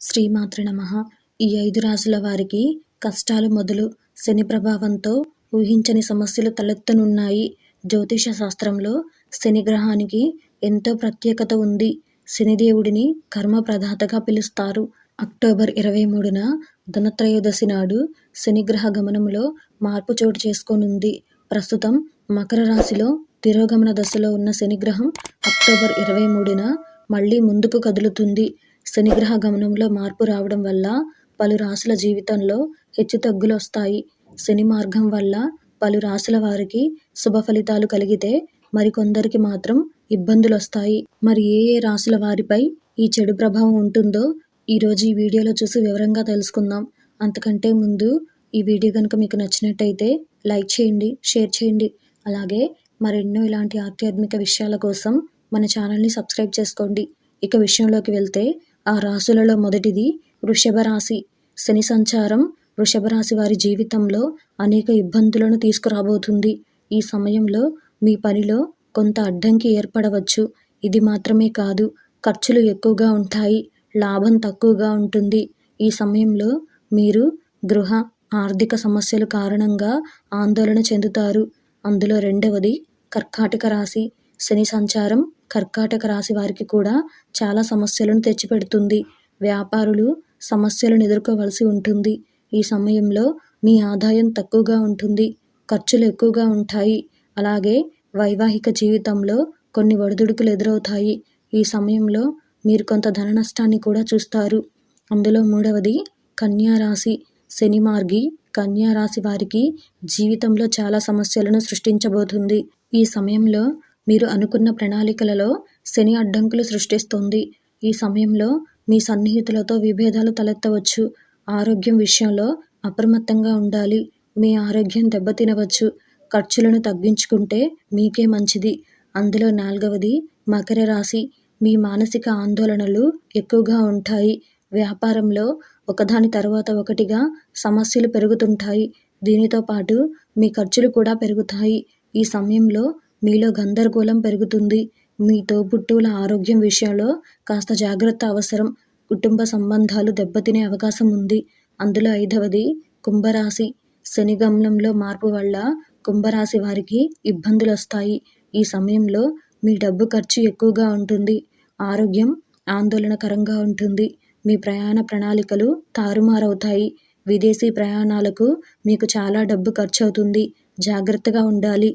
శ్రీమాతృ నమ. ఈ ఐదు రాశుల వారికి కష్టాలు మొదలు శని ప్రభావంతో ఊహించని సమస్యలు తలెత్తనున్నాయి. జ్యోతిష శాస్త్రంలో శని గ్రహానికి ఎంతో ప్రత్యేకత ఉంది. శనిదేవుడిని కర్మ ప్రదాతగా పిలుస్తారు. అక్టోబర్ ఇరవై మూడున ధనత్రయోదశి నాడు శనిగ్రహ గమనంలో మార్పు చోటు చేసుకోనుంది. ప్రస్తుతం మకర రాశిలో తిరోగమన దశలో ఉన్న శనిగ్రహం అక్టోబర్ ఇరవై మూడున మళ్ళీ ముందుకు కదులుతుంది. శనిగ్రహ గమనంలో మార్పు రావడం వల్ల పలు రాశుల జీవితంలో హెచ్చుతగ్గులొస్తాయి శని మార్గం వల్ల పలు రాశుల వారికి శుభ ఫలితాలు కలిగితే మరికొందరికి మాత్రం ఇబ్బందులు వస్తాయి. మరి ఏ ఏ రాశుల వారిపై ఈ చెడు ప్రభావం ఉంటుందో ఈరోజు ఈ వీడియోలో చూసి వివరంగా తెలుసుకుందాం. అంతకంటే ముందు ఈ వీడియో కనుక మీకు నచ్చినట్టయితే లైక్ చేయండి షేర్ చేయండి. అలాగే మరెన్నో ఇలాంటి ఆధ్యాత్మిక విషయాల కోసం మన ఛానల్ని సబ్స్క్రైబ్ చేసుకోండి. ఇక విషయంలోకి వెళ్తే ఆ రాశులలో మొదటిది వృషభ రాశి శని సంచారం వృషభ రాశి వారి జీవితంలో అనేక ఇబ్బందులను తీసుకురాబోతుంది. ఈ సమయంలో మీ పనిలో కొంత అడ్డంకి ఏర్పడవచ్చు. ఇది మాత్రమే కాదు ఖర్చులు ఎక్కువగా ఉంటాయి లాభం తక్కువగా ఉంటుంది. ఈ సమయంలో మీరు గృహ ఆర్థిక సమస్యల కారణంగా ఆందోళన చెందుతారు. అందులో రెండవది కర్కాటక రాశి. శని సంచారం కర్కాటక రాశి వారికి కూడా చాలా సమస్యలను తెచ్చిపెడుతుంది. వ్యాపారులు సమస్యలను ఎదుర్కోవలసి ఉంటుంది. ఈ సమయంలో మీ ఆదాయం తక్కువగా ఉంటుంది. ఖర్చులు ఎక్కువగా ఉంటాయి. అలాగే వైవాహిక జీవితంలో కొన్ని ఒడిదుడుకులు ఎదురవుతాయి. ఈ సమయంలో మీరు కొంత ధన నష్టాన్ని కూడా చూస్తారు. అందులో మూడవది కన్యా రాశి. శని మార్గి కన్యా రాశి వారికి జీవితంలో చాలా సమస్యలను సృష్టించబోతుంది. ఈ సమయంలో మీరు అనుకున్న ప్రణాళికలలో శని అడ్డంకులు సృష్టిస్తుంది. ఈ సమయంలో మీ సన్నిహితులతో విభేదాలు తలెత్తవచ్చు. ఆరోగ్యం విషయంలో అప్రమత్తంగా ఉండాలి. మీ ఆరోగ్యం దెబ్బతినవచ్చు. ఖర్చులను తగ్గించుకుంటే మీకే మంచిది. అందులో నాలుగవది మకర రాశి. మీ మానసిక ఆందోళనలు ఎక్కువగా ఉంటాయి. వ్యాపారంలో ఒకదాని తర్వాత ఒకటిగా సమస్యలు పెరుగుతుంటాయి. దీనితో పాటు మీ ఖర్చులు కూడా పెరుగుతాయి. ఈ సమయంలో మీలో గందరగోళం పెరుగుతుంది. మీ తోబుట్టువుల ఆరోగ్యం విషయంలో కాస్త జాగ్రత్త అవసరం. కుటుంబ సంబంధాలు దెబ్బతినే అవకాశం ఉంది. అందులో ఐదవది కుంభరాశి. శని గమనంలో మార్పు వల్ల కుంభరాశి వారికి ఇబ్బందులు వస్తాయి ఈ సమయంలో మీ డబ్బు ఖర్చు ఎక్కువగా ఉంటుంది. ఆరోగ్యం ఆందోళనకరంగా ఉంటుంది. మీ ప్రయాణ ప్రణాళికలు తారుమారవుతాయి. విదేశీ ప్రయాణాలకు మీకు చాలా డబ్బు ఖర్చు అవుతుంది జాగ్రత్తగా ఉండాలి.